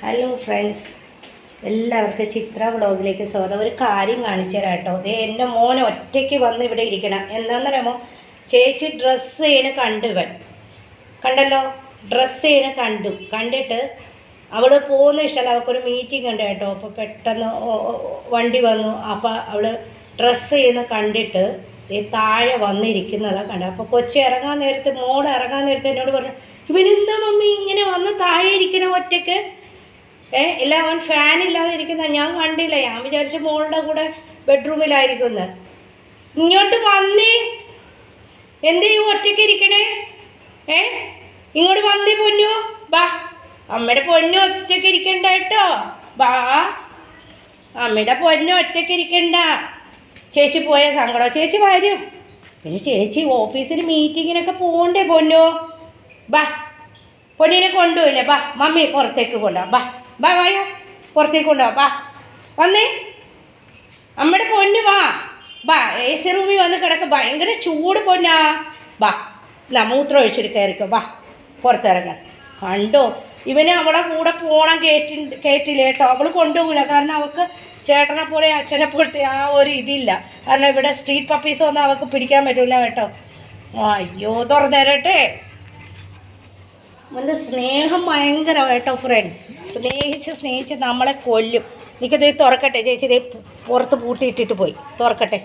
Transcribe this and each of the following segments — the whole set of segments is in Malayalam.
ഹലോ ഫ്രണ്ട്സ് എല്ലാവർക്കും ചിത്ര ബ്ലോഗിലേക്ക് സ്വാഗതം. ഒരു കാര്യം കാണിച്ചു തരാം കേട്ടോ. ദേ എന്റെ മോൻ ഒറ്റയ്ക്ക് വന്ന് ഇവിടെ ഇരിക്കണം. എന്താണെന്നറിയാമോ ചേച്ചി ഡ്രസ്സ് ചെയ്യണ കണ്ടുവൻ കണ്ടല്ലോ? ഡ്രസ്സ് ചെയ്യണ കണ്ടു. കണ്ടിട്ട് അവൾ പോകുന്ന ഇഷ്ടമല്ല. അവൾക്കൊരു മീറ്റിംഗ് ഉണ്ട് കേട്ടോ. അപ്പോൾ പെട്ടെന്ന് വണ്ടി വന്നു. അപ്പോൾ അവൾ ഡ്രസ്സ് ചെയ്യുന്ന കണ്ടിട്ട് ഈ താഴെ വന്നിരിക്കുന്നതാണ് കണ്ടത്. അപ്പോൾ കൊച്ചി ഇറങ്ങാൻ നേരത്ത് മോൾ ഇറങ്ങാൻ നേരത്ത് എന്നോട് പറഞ്ഞു ഇവനെന്താ മമ്മി ഇങ്ങനെ വന്ന് താഴെ ഇരിക്കണം ഒറ്റയ്ക്ക്? ഏ ഇല്ല അവൻ ഫാൻ ഇല്ലാതെ ഇരിക്കുന്ന ഞാൻ കണ്ടില്ല. ഞാൻ വിചാരിച്ച മോളുടെ കൂടെ ബെഡ്റൂമിലായിരിക്കുന്നു ഇങ്ങോട്ട് വന്നേ. എന്തേ ഒറ്റയ്ക്ക് ഇരിക്കണേ? ഏ ഇങ്ങോട്ട് വന്നേ പൊന്നു. ബാ അമ്മയുടെ പൊന്നു ഒറ്റയ്ക്ക് ഇരിക്കണ്ട കേട്ടോ. ബാ അമ്മയുടെ പൊന്നു ഒറ്റയ്ക്ക് ഇരിക്കണ്ട. ചേച്ചി പോയ സങ്കടം. ചേച്ചി വരും. പിന്നെ ചേച്ചി ഓഫീസിൽ മീറ്റിങ്ങിനൊക്കെ പോകണ്ടേ പൊന്നു? ബാ പൊന്നിനെ കൊണ്ടുപോയില്ലേ? ബാ മമ്മി പുറത്തേക്ക് കൊണ്ടുപോകാം ബാ. ബാ വായോ പുറത്തേക്ക് കൊണ്ടുപോവാ വാ. വന്നേ. അമ്മയുടെ പൊന്ന് വാ. ബാ എ സി റൂമിൽ വന്ന് കിടക്ക്. ഭയങ്കര ചൂട് പൊന്നാ. ബാ എന്നാ മൂത്രം ഒഴിച്ചിട്ട് കയറിക്കോ. ബാ പുറത്തിറങ്ങാൻ. കണ്ടോ? ഇവന് അവളെ കൂടെ പോകണം കേട്ടി കേട്ടില്ല കേട്ടോ. അവൾ കൊണ്ടുപോകില്ല കാരണം അവൾക്ക് ചേട്ടനെ പോലെ അച്ഛനെ പോലത്തെ ആ ഒരു ഇതില്ല. കാരണം ഇവിടെ സ്ട്രീറ്റ് പപ്പീസ് വന്നാൽ അവൾക്ക് പിടിക്കാൻ പറ്റില്ല കേട്ടോ. അയ്യോ തുറന്നേരട്ടെ. അവന്റെ സ്നേഹം ഭയങ്കര കേട്ടോ ഫ്രണ്ട്സ് സ്നേഹിച്ച് സ്നേഹിച്ച് നമ്മളെ കൊല്ലും. എനിക്കത് തുറക്കട്ടെ ചേച്ചി ഇതേ പുറത്ത് പൂട്ടിയിട്ടിട്ട് പോയി. തുറക്കട്ടെ.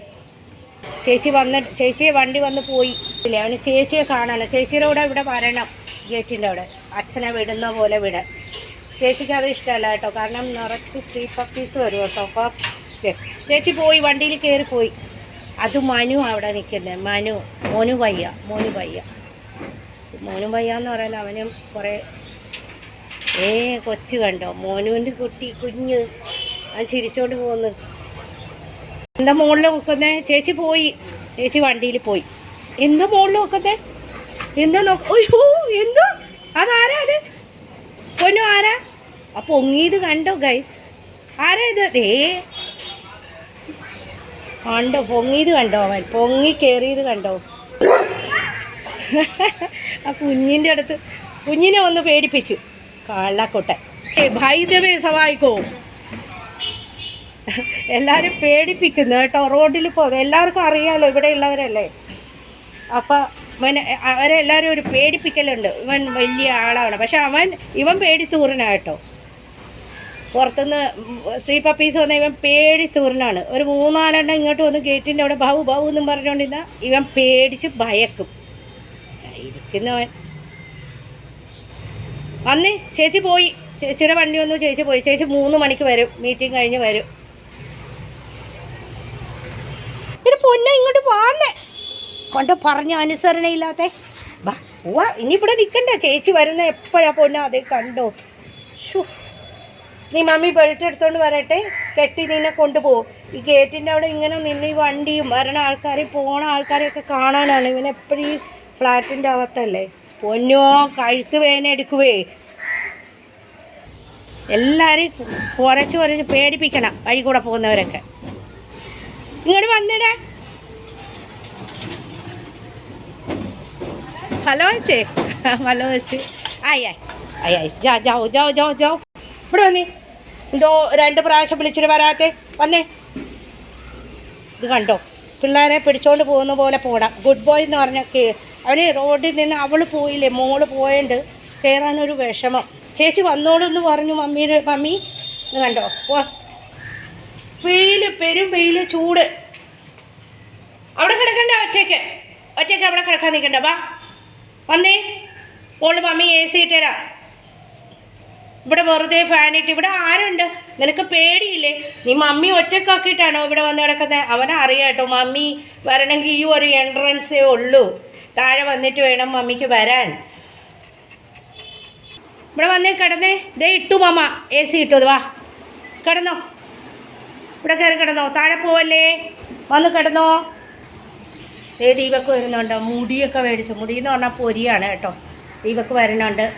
ചേച്ചി വന്ന് ചേച്ചിയെ വണ്ടി വന്ന് പോയി. ഇല്ല? അവന് ചേച്ചിയെ കാണാനോ? ചേച്ചിയുടെ കൂടെ ഇവിടെ വരണം. ഗേറ്റിന്റെ അവിടെ. അച്ഛനെ വിടുന്ന പോലെ വിടാൻ. ചേച്ചിക്ക് അത് ഇഷ്ടമല്ല കേട്ടോ. കാരണം നിറച്ച് സ്ത്രീ പപ്പീസ് വരും കേട്ടോ. അപ്പോൾ ചേച്ചി പോയി വണ്ടിയിൽ കയറി പോയി. അത് മനു അവിടെ നിൽക്കുന്നത് മനു. മോനു വയ്യ. മോനു വയ്യ. മോനും വയ്യാന്ന് പറയാൻ അവനും കുറേ ഏ കൊച്ചു കണ്ടോ? മോനുവിന്റെ കുട്ടി കുഞ്ഞ്. അവൻ ചിരിച്ചോണ്ട് പോകുന്നു എന്താ മുകളിൽ വെക്കുന്നേ? ചേച്ചി പോയി. ചേച്ചി വണ്ടിയിൽ പോയി. എന്താ മുകളിൽ വെക്കുന്നേ? എന്താ നോക്ക എന്തോ? അതാരാ അത്? പൊന്നു ആരാ? അപ്പോൾ ഒങ്ങിയത് കണ്ടോ ഗൈസ് ആരാ ഇത്? ദേ. കണ്ടോ പൊങ്ങിയത് കണ്ടോ അവൻ? പൊങ്ങി കയറിയത് കണ്ടോ? ആ കുഞ്ഞിന്റെ അടുത്ത് കുഞ്ഞിനെ ഒന്ന് പേടിപ്പിച്ചു. കള്ളക്കൊട്ടൻ. ഭൈദവേ സവായിക്കോ എല്ലാവരും പേടിപ്പിക്കുന്നു കേട്ടോ. റോഡിൽ പോകും എല്ലാവർക്കും അറിയാമല്ലോ ഇവിടെയുള്ളവരല്ലേ അപ്പം ഇവൻ അവരെല്ലാവരും ഒരു പേടിപ്പിക്കലുണ്ട്. ഇവൻ വലിയ ആളാണ്. പക്ഷെ അവൻ ഇവൻ പേടിത്തൂറിനാ കേട്ടോ. പുറത്തുനിന്ന് സ്ത്രീ പപ്പീസ് വന്ന ഇവൻ പേടിത്തൂറിനാണ്. ഒരു മൂന്നാലെണ്ണം ഇങ്ങോട്ട് വന്ന് ഗേറ്റിന്റെ അവിടെ ബഹു ബഹു എന്നും പറഞ്ഞുകൊണ്ടിരുന്ന ഇവൻ പേടിച്ച് ഭയക്കും. ഇരിക്കുന്നവൻ വന്നേ ചേച്ചി പോയി. ചേച്ചിയുടെ വണ്ടി വന്നു ചേച്ചി പോയി. ചേച്ചി മൂന്ന് മണിക്ക് വരും. മീറ്റിംഗ് കഴിഞ്ഞ് വരും. ഇവിടെ പൊന്നെ ഇങ്ങോട്ട് പോന്നേ കൊണ്ട് പറഞ്ഞ അനുസരണയില്ലാത്ത ബാ പോവാ. ഇനി ഇവിടെ നിൽക്കണ്ട ചേച്ചി വരുന്ന എപ്പോഴാ പൊന്ന? അതേ കണ്ടോ? നീ മമ്മി ബെൽറ്റ് എടുത്തോണ്ട് വരട്ടെ. കെട്ടി നിന്നെ കൊണ്ടുപോകും. ഈ ഗേറ്റിന്റെ അവിടെ ഇങ്ങനെ നിന്ന് ഈ വണ്ടിയും വരണ ആൾക്കാരെയും പോണ ആൾക്കാരെയൊക്കെ കാണാനാണ്. ഈ ഫ്ലാറ്റിന്റെ അകത്തല്ലേ? പൊന്നോ കഴുത്ത് വേന എടുക്കുവേ. എല്ലാവരെയും കുറച്ച് കുറച്ച് പേടിപ്പിക്കണം വഴി കൂടെ പോകുന്നവരൊക്കെ. ഇങ്ങോട്ട് വന്നിട. ഹലോ ചേ ഹലോ ചേ ആയി ആയി. ആയി ആയി. ജാ ജാവോ ജാവോ ജാവോ ജാവോ ഇവിടെ വന്നേ. എന്തോ രണ്ട് പ്രാവശ്യം വിളിച്ചിട്ട് വരാത്തെ. വന്നേ. ഇത് കണ്ടോ? പിള്ളേരെ പിടിച്ചോണ്ട് പോകുന്ന പോലെ പോടാം ഗുഡ് ബോയ് എന്ന് പറഞ്ഞ അവന് റോഡിൽ നിന്ന് അവൾ പോയില്ലേ മോൾ പോയണ്ട് കയറാനൊരു വിഷമം. ചേച്ചി വന്നോളൂ എന്ന് പറഞ്ഞു മമ്മിയുടെ മമ്മി ഇത് കണ്ടോ? ഓ വെയിൽ പെരും വെയിൽ ചൂട്. അവിടെ കിടക്കണ്ട ഒറ്റയ്ക്ക്. ഒറ്റയ്ക്ക് അവിടെ കിടക്കാൻ നിൽക്കണ്ട. വാ. വന്നേ. ഓൾ മമ്മി എ സി ഇട്ടുതരാം ഇവിടെ വെറുതെ ഫാനിട്ട് ഇവിടെ ആരുണ്ട്? നിനക്ക് പേടിയില്ലേ? നീ മമ്മി ഒറ്റക്കാക്കിയിട്ടാണോ ഇവിടെ വന്ന് കിടക്കുന്നത് അവനെ അറിയാം കേട്ടോ മമ്മി വരണമെങ്കിൽ ഈ ഒരു എൻട്രൻസേ ഉള്ളൂ. താഴെ വന്നിട്ട് വേണം മമ്മിക്ക് വരാൻ. ഇവിടെ വന്നേ കിടന്നേ. ദേ ഇട്ടു മമ്മ എ സി ഇട്ടു വാ. കിടന്നോ. ഇവിടെ കയറി കിടന്നോ. താഴെ പോവല്ലേ? വന്ന് കിടന്നോ. ഏ ദീപക്ക് വരുന്നുണ്ടോ. മുടിയൊക്കെ മേടിച്ചു. മുടി എന്ന് പറഞ്ഞാൽ പൊരിയാണ് കേട്ടോ. ദീപക്ക് വരുന്നുണ്ട്.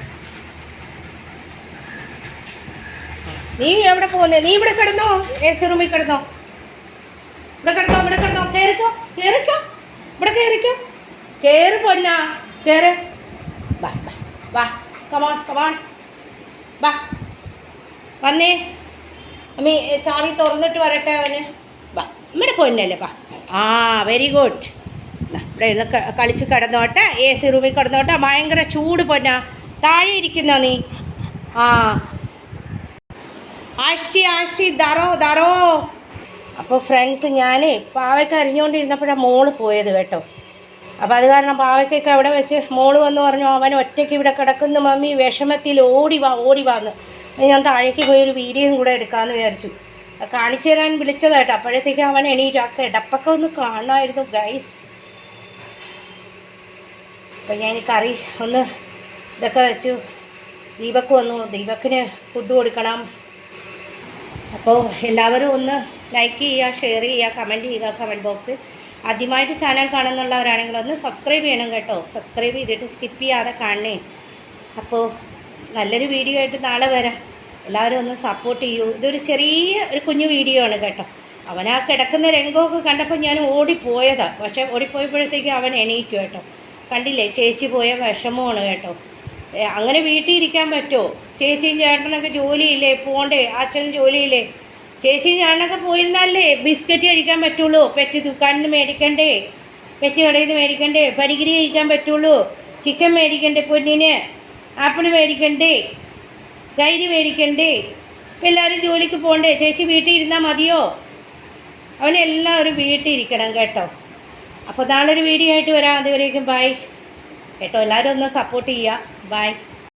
നീ എവിടെ പോകുന്നേ നീ ഇവിടെ കിടന്നോ. എ സി റൂമിൽ കിടന്നോ. ഇവിടെ കിടന്നോ ഇവിടെ കിടന്നോ. കയറിക്കോ കയറിക്കോ ഇവിടെ കയറിക്കോ കയറി പൊന്നാ കയറ് വാ വാ വാ. കമോൺ കമോൺ വാ. വന്നേ. അമ്മി ചാവി തുറന്നിട്ട് വരട്ടെ അവന്. വാ അമ്മയുടെ പൊന്നല്ലേ വാ. ആ വെരി ഗുഡ് ഇവിടെ ഇരുന്ന് കളിച്ച് കിടന്നോട്ടെ എ സി റൂമിൽ കിടന്നോട്ടെ. ഭയങ്കര ചൂട് പൊന്നാ. താഴെ ഇരിക്കുന്ന നീ? ആ. ആഴ്ചി ആഴ്ചി ദറോ ദറോ. അപ്പോൾ ഫ്രണ്ട്സ് ഞാനേ പാവയ്ക്ക് അരിഞ്ഞുകൊണ്ടിരുന്നപ്പോഴാണ് മോൾ പോയത് കേട്ടോ. അപ്പോൾ അത് കാരണം പാവയ്ക്കൊക്കെ അവിടെ വെച്ച് മോൾ വന്ന് പറഞ്ഞു അവൻ ഒറ്റയ്ക്ക് ഇവിടെ കിടക്കുന്ന മമ്മി വിഷമത്തിൽ ഓടി വാ ഓടി വാന്ന്. ഞാൻ താഴേക്ക് പോയി ഒരു വീഡിയോയും കൂടെ എടുക്കാമെന്ന് വിചാരിച്ചു. കാണിച്ചു തരാൻ വിളിച്ചതായിട്ട് അപ്പോഴത്തേക്ക് അവൻ എണീറ്റ് ആ കിടപ്പൊക്കെ ഒന്ന് കാണുമായിരുന്നു ഗൈസ് അപ്പം ഞാൻ കറി ഒന്ന് ഇതൊക്കെ വെച്ചു. ദീപക്ക് വന്നു. ദീപക്കിന് ഫുഡ് കൊടുക്കണം. അപ്പോൾ എല്ലാവരും ഒന്ന് ലൈക്ക് ചെയ്യുക ഷെയർ ചെയ്യുക കമന്റ് ചെയ്യുക കമന്റ് ബോക്സിൽ ആദ്യമായിട്ട് ചാനൽ കാണുന്നുള്ളവരാണെങ്കിൽ ഒന്ന് സബ്സ്ക്രൈബ് ചെയ്യണം കേട്ടോ. സബ്സ്ക്രൈബ് ചെയ്തിട്ട് സ്കിപ്പ് ചെയ്യാതെ കാണണേ. അപ്പോൾ നല്ലൊരു വീഡിയോ ആയിട്ട് നാളെ വരാം. എല്ലാവരും ഒന്ന് സപ്പോർട്ട് ചെയ്യൂ. ഇതൊരു ചെറിയ ഒരു കുഞ്ഞു വീഡിയോ ആണ് കേട്ടോ. അവനാ കിടക്കുന്ന രംഗമൊക്കെ കണ്ടപ്പോൾ ഞാൻ ഓടിപ്പോയതാണ് പക്ഷേ ഓടിപ്പോയപ്പോഴത്തേക്ക് അവൻ എണീറ്റു കേട്ടോ. കണ്ടില്ലേ? ചേച്ചി പോയ വിഷമമാണ് കേട്ടോ. അങ്ങനെ വീട്ടിൽ ഇരിക്കാൻ പറ്റുമോ? ചേച്ചിയും ചേട്ടനൊക്കെ ജോലിയില്ലേ? പോണ്ടേ? അച്ഛനും ജോലിയില്ലേ? ചേച്ചിയും ഞാനൊക്കെ പോയിരുന്നാലേ ബിസ്ക്കറ്റ് കഴിക്കാൻ പറ്റുള്ളൂ പെറ്റ് ദുക്കാനിൽ നിന്ന് മേടിക്കണ്ടേ പെറ്റ് കടയിൽ നിന്ന് മേടിക്കണ്ടേ പരിഗിരി കഴിക്കാൻ പറ്റുള്ളൂ ചിക്കൻ മേടിക്കണ്ടേ പൊന്നിന് ആപ്പിൾ മേടിക്കണ്ടേ തൈര് മേടിക്കണ്ടേ ഇപ്പം എല്ലാവരും ജോലിക്ക് പോകണ്ടേ ചേച്ചി വീട്ടിൽ ഇരുന്നാൽ മതിയോ? അവനെല്ലാവരും വീട്ടിൽ ഇരിക്കണം കേട്ടോ. അപ്പോൾ നാളെ ഒരു വീഡിയോ ആയിട്ട് വരാം. അതുവരേക്കും ബൈ കേട്ടോ എല്ലാവരും ഒന്ന് സപ്പോർട്ട് ചെയ്യുക. ബൈ